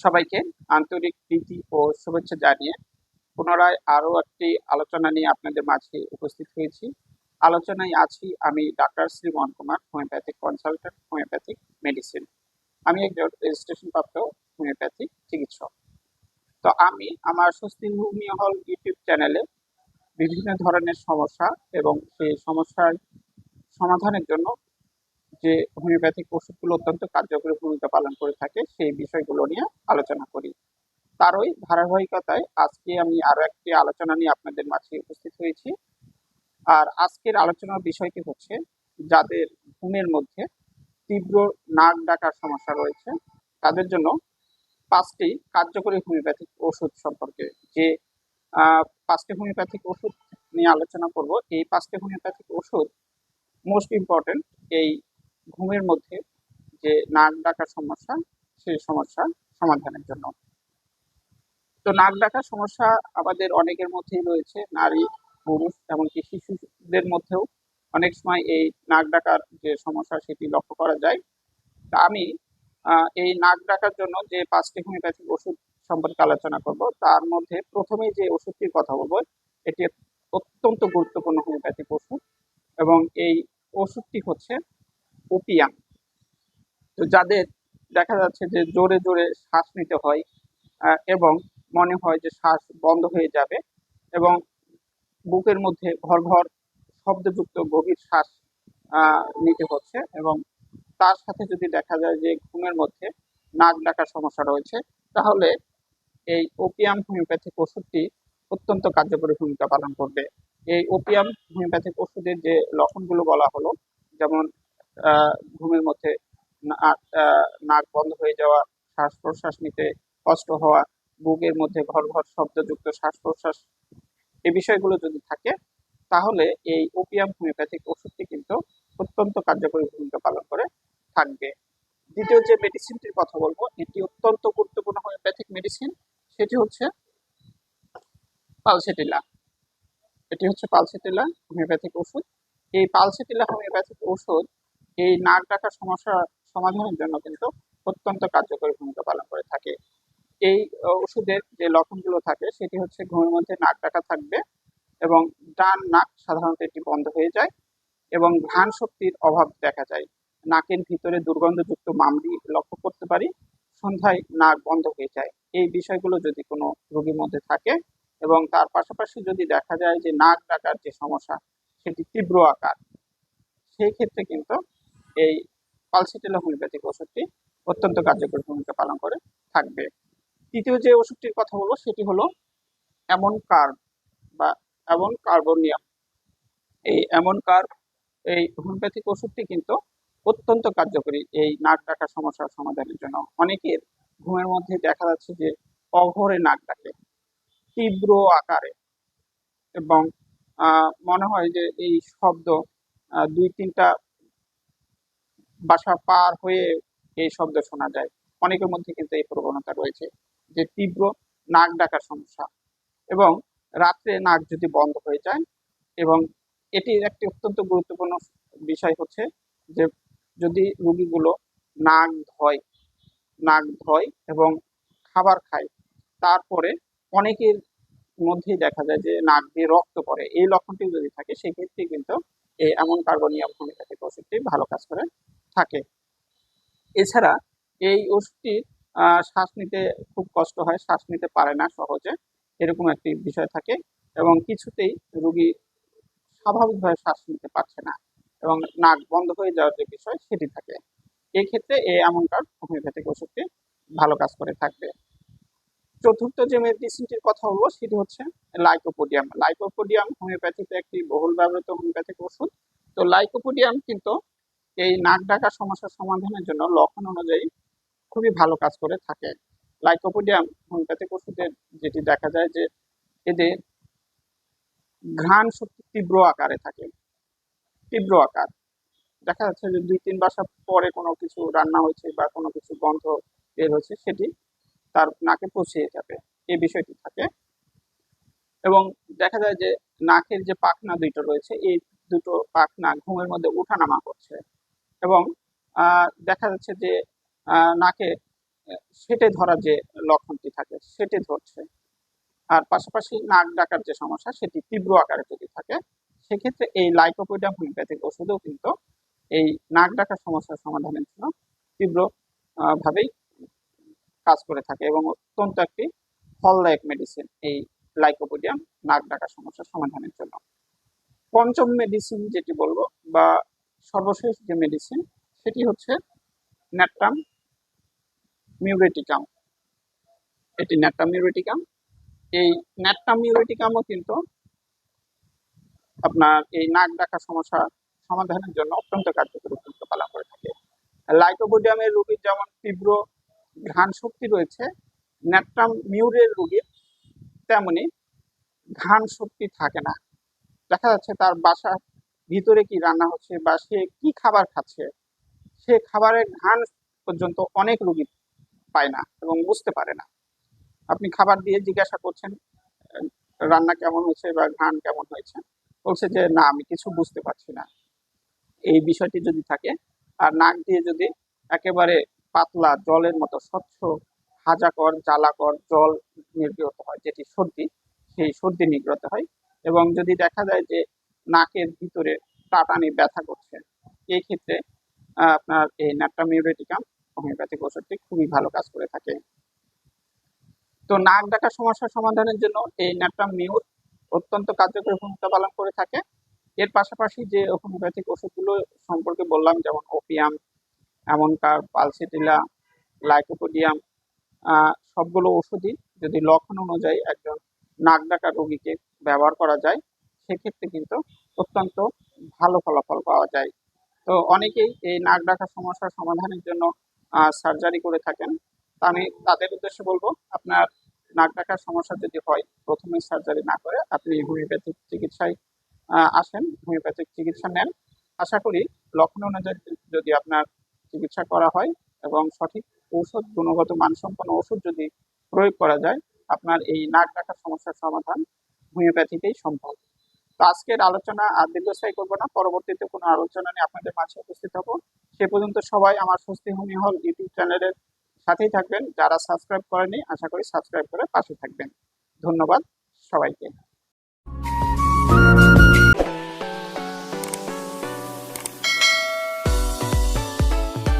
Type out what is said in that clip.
সবাইকে আন্তরিক প্রীতি ও শুভেচ্ছা জানিয়ে পুনরায় আরও একটি আলোচনা নিয়ে আপনাদের মাঝে উপস্থিত হয়েছি। আলোচনায় আছি আমি doctor Shri Mohan Kumar, homeopathic consultant, homeopathic medicine. আমি একজন রেজিস্ট্রেশন প্রাপ্ত হোমিওপ্যাথিক চিকিৎসক। তো আমি আমার স্বস্তি হোমিও হল ইউটিউব চ্যানেলে বিভিন্ন ধরনের সমস্যা এবং সেই সমস্যার সমাধানের জন্য যে হোমিওপ্যাথিক ওষুধগুলো অত্যন্ত কার্যকরী ভূমিকা পালন করে থাকে, সেই বিষয়গুলো নিয়ে আলোচনা করি। তারই ধারাবাহিকতায় আজকে আমি আরও একটি আলোচনা নিয়ে আপনাদের মাঝে উপস্থিত হয়েছি। আর আজকের আলোচনার বিষয়টি হচ্ছে যাদের ঘুমের মধ্যে তীব্র নাক ডাকার সমস্যা রয়েছে, তাদের জন্য পাঁচটি কার্যকরী হোমিওপ্যাথিক ওষুধ সম্পর্কে যে পাঁচটি হোমিওপ্যাথিক ওষুধ নিয়ে আলোচনা করব, এই পাঁচটি হোমিওপ্যাথিক ওষুধ মোস্ট ইম্পর্টেন্ট এই ঘুমের মধ্যে যে নাক ডাকার সমস্যা, সেই সমস্যা সমাধানের জন্য। তো নাক ডাকার সমস্যা আমাদের অনেকের মধ্যেই রয়েছে, নারী, পুরুষ, এমনকি শিশুদের মধ্যেও। অনেক সময় এই নাক ডাকার যে সমস্যা, সেটি লক্ষ্য করা যায়। তা আমি এই নাক ডাকার জন্য যে পাঁচটি হোমিওপ্যাথিক ওষুধ সম্পর্কে আলোচনা করব, তার মধ্যে প্রথমেই যে ওষুধটির কথা বলব, এটি অত্যন্ত গুরুত্বপূর্ণ হোমিওপ্যাথিক ওষুধ। এবং এই ওষুধটি হচ্ছে ওপিয়াম তো যাদের দেখা যাচ্ছে যে জোরে জোরে শ্বাস নিতে হয় এবং মনে হয় যে শ্বাস বন্ধ হয়ে যাবে এবং বুকের মধ্যে ঘর ঘর শব্দযুক্ত গভীর শ্বাস নিতে হচ্ছে এবং তার সাথে যদি দেখা যায় যে ঘুমের মধ্যে নাক ডাকার সমস্যা রয়েছে, তাহলে এই ওপিয়াম হোমিওপ্যাথিক ওষুধটি অত্যন্ত কার্যকরী ভূমিকা পালন করবে। এই ওপিয়াম হোমিওপ্যাথিক ওষুধের যে লক্ষণগুলো বলা হলো, যেমন ঘুমের মধ্যে নাক বন্ধ হয়ে যাওয়া শ্বাস প্রশ্বাস নিতে কষ্ট হওয়া, বুকের মধ্যে ঘর ঘর শব্দযুক্ত শ্বাস প্রশ্বাস এই বিষয়গুলো যদি থাকে, তাহলে এই ওপিয়াম হোমিওপ্যাথিক ওষুধটি কিন্তু অত্যন্ত কার্যকরী ভূমিকা পালন করে, থাকবে। দ্বিতীয় যে মেডিসিনটির কথা বলব, এটি অত্যন্ত গুরুত্বপূর্ণ হোমিওপ্যাথিক মেডিসিন সেটি হচ্ছে পালসেটিলা এটি হচ্ছে পালসেটিলা হোমিওপ্যাথিক ওষুধ। এই পালসেটিলা হোমিওপ্যাথিক ওষুধ এই নাক ডাকার সমস্যা সমাধানের জন্য কিন্তু অত্যন্ত কার্যকরী ভূমিকা পালন করে থাকে। এই ওষুধের যে লক্ষণগুলো থাকে, সেটি হচ্ছে ঘুমের মধ্যে নাক ডাকা থাকবে এবং ডান নাক সাধারণত এটি বন্ধ হয়ে যায় এবং ঘ্রাণ শক্তির অভাব দেখা যায়। নাকের ভিতরে দুর্গন্ধযুক্ত মামলি লক্ষ্য করতে পারি, সন্ধ্যায় নাক বন্ধ হয়ে যায়। এই বিষয়গুলো যদি কোনো রোগীর মধ্যে থাকে এবং তার পাশাপাশি যদি দেখা যায় যে নাক ডাকার যে সমস্যা, সেটি তীব্র আকার, সেই ক্ষেত্রে কিন্তু এই পালসিটেলা হোমিওপ্যাথিক ওষুধটি অত্যন্ত কার্যকরী ভূমিকা পালন করে, থাকবে। তৃতীয় যে ওষুধটির কথা বলব, সেটি হলো এমন কার্ব বা এমন কার্বোনিয়াম। এই এমন কার্ব, এই হোমিওপ্যাথিক ওষুধটি কিন্তু অত্যন্ত কার্যকরী এই নাক ডাকার সমস্যার সমাধানের জন্য। অনেকের ঘুমের মধ্যে দেখা যাচ্ছে যে অঘরে নাক ডাকে তীব্র আকারে এবং মনে হয় যে এই শব্দ দুই তিনটা বাসা পার হয়ে এই শব্দ শোনা যায়। অনেকের মধ্যে কিন্তু এই প্রবণতা রয়েছে যে, তীব্র নাক ডাকার সমস্যা এবং রাত্রে নাক যদি বন্ধ হয়ে যায় এবং এটির একটি অত্যন্ত গুরুত্বপূর্ণ বিষয় হচ্ছে যে, যদি রুগীগুলো নাক ধয় নাক ধয় এবং খাবার খায়, তারপরে অনেকের মধ্যেই দেখা যায় যে, নাক দিয়ে রক্ত পড়ে। এই লক্ষণটি যদি থাকে, সেক্ষেত্রে কিন্তু এমন কার্বনিয়াম হোমিওপ্যাথিক ওষুধটি ভালো কাজ করে, থাকে। এছাড়া এই ওষুধটি শ্বাস নিতে খুব কষ্ট হয়, শ্বাস নিতে পারে না সহজে, এরকম একটি বিষয় থাকে। এবং কিছুতেই রুগী স্বাভাবিকভাবে শ্বাস নিতে পারছে না এবং নাক বন্ধ হয়ে যাওয়ার যে বিষয় সেটি থাকে। এই ক্ষেত্রে এই এমনকার হোমিওপ্যাথিক ওষুধটি ভালো কাজ করে থাকবে। চতুর্থ যে মেডিসিনটির কথা বলব, সেটি হচ্ছে লাইকোপোডিয়াম লাইকোপোডিয়াম হোমিওপ্যাথিতে একটি বহুল ব্যবহৃত হোমিওপ্যাথিক ওষুধ। তো লাইকোপোডিয়াম কিন্তু এই নাক ডাকার সমস্যার সমাধানের জন্য লক্ষণ অনুযায়ী খুবই ভালো কাজ করে থাকে। লাইকোপোডিয়াম হোমিওপ্যাথিক ওষুধের যেটি দেখা যায় যে এদের ঘ্রাণ শক্তি তীব্র আকারে থাকে। তীব্র আকার। দেখা যাচ্ছে যে দুই তিন বাসা পরে কোনো কিছু রান্না হয়েছে বা কোনো কিছু গন্ধ বের হয়েছে, সেটি তার নাকে পৌঁছে যাবে। এই বিষয়টি থাকে। এবং দেখা যায় যে নাকের যে পাখনা দুটো রয়েছে, এই দুটো পাখনা ঘুমের মধ্যে উঠানামা করছে এবং দেখা যাচ্ছে যে নাকে সেটে ধরা যে লক্ষণটি থাকে, সেটে ধরছে। আর পাশাপাশি নাক ডাকার যে সমস্যা, সেটি তীব্র আকারে যদি থাকে, সেক্ষেত্রে এই লাইকোপোডিয়াম হোমিওপ্যাথিক ওষুধও কিন্তু এই নাক ডাকার সমস্যার সমাধানের জন্য তীব্র ভাবেই কাজ করে থাকে এবং অত্যন্ত একটি ফলদায়ক মেডিসিন এই লাইকোপোডিয়াম নাক ডাকা সমস্যার সমাধানের জন্য। পঞ্চম মেডিসিন যেটি বলব বা সর্বশেষ যে মেডিসিন সেটি হচ্ছে ন্যাট্রাম মিউরেটিকাম। এটি ন্যাট্রাম মিউরেটিকাম। এই ন্যাট্রাম মিউরেটিকামও কিন্তু আপনার এই নাক ডাকা সমস্যা সমাধানের জন্য অত্যন্ত কার্যকরী ভূমিকা পালন করে থাকে। লাইকোপোডিয়ামের রোগীর যেমন তীব্র ঘ্রাণ শক্তি রয়েছে ন্যাট্রাম মিউরের রোগীর তেমনি ঘ্রাণ শক্তি থাকে না। দেখা যাচ্ছে তার বাসা ভিতরে কি রান্না হচ্ছে বা সে কি খাবার খাচ্ছে, সে খাবারের ঘ্রাণ পর্যন্ত অনেক রোগী পায় না এবং বুঝতে পারে না। আপনি খাবার দিয়ে জিজ্ঞাসা করছেন, রান্না কেমন হয়েছে বা ঘ্রাণ কেমন হয়েছে, বলছে যে, না, আমি কিছু বুঝতে পারছি না। এই বিষয়টি যদি থাকে, আর নাক দিয়ে যদি একেবারে পাতলা জলের মতো স্বচ্ছ হাজাকর জ্বালাকর জল নির্গত হয়, যেটি সর্দি, সেই সর্দি নির্গত হয়। এবং যদি দেখা যায় যে নাকের ভিতরে টাটানি ব্যথা করছে, এই ক্ষেত্রে আপনার এই ন্যাট্রামিউরেটিকাম হোমিওপ্যাথিক ওষুধটি খুবই ভালো কাজ করে থাকে। তো নাক ডাকা সমস্যা সমাধানের জন্য এই ন্যাট্রাম মিউর অত্যন্ত কার্যকরী ভূমিকা পালন করে থাকে। এর পাশাপাশি যে হোমিওপ্যাথিক ওষুধগুলো সম্পর্কে বললাম, যেমন ওপিয়াম এমনকার পালসিটিলা, লাইকোপোডিয়াম সবগুলো ওষুধই যদি লক্ষণ অনুযায়ী একজন নাক ডাকা রোগীকে ব্যবহার করা যায়, সেক্ষেত্রে কিন্তু অত্যন্ত ভালো ফলাফল পাওয়া যায়। তো অনেকেই এই নাক ডাকা সমস্যার সমাধানের জন্য সার্জারি করে থাকেন। আমি তাদের উদ্দেশ্যে বলব, আপনার নাক ডাকার সমস্যা যদি হয়, প্রথমে সার্জারি না করে আপনি হোমিওপ্যাথিক চিকিৎসায় আসেন, হোমিওপ্যাথিক চিকিৎসা নেন। আশা করি লক্ষণ অনুযায়ী যদি আপনার চিকিৎসা করা হয় এবং সঠিক ঔষধ, গুণগত মানসম্পন্ন ওষুধ যদি প্রয়োগ করা যায়, আপনার এই নাক ডাকার সমস্যার সমাধান হোমিওপ্যাথিতেই সম্ভব। তো আজকের আলোচনা আর দীর্ঘস্থায়ী করব না, পরবর্তীতে কোনো আলোচনা নিয়ে আপনাদের মাঝে উপস্থিত হব। সে পর্যন্ত সবাই আমার স্বস্তি হোমি হল ইউটিউব চ্যানেলের সাথেই থাকবেন। যারা সাবস্ক্রাইব করেনি আশা করি সাবস্ক্রাইব করে পাশে থাকবেন। ধন্যবাদ সবাইকে।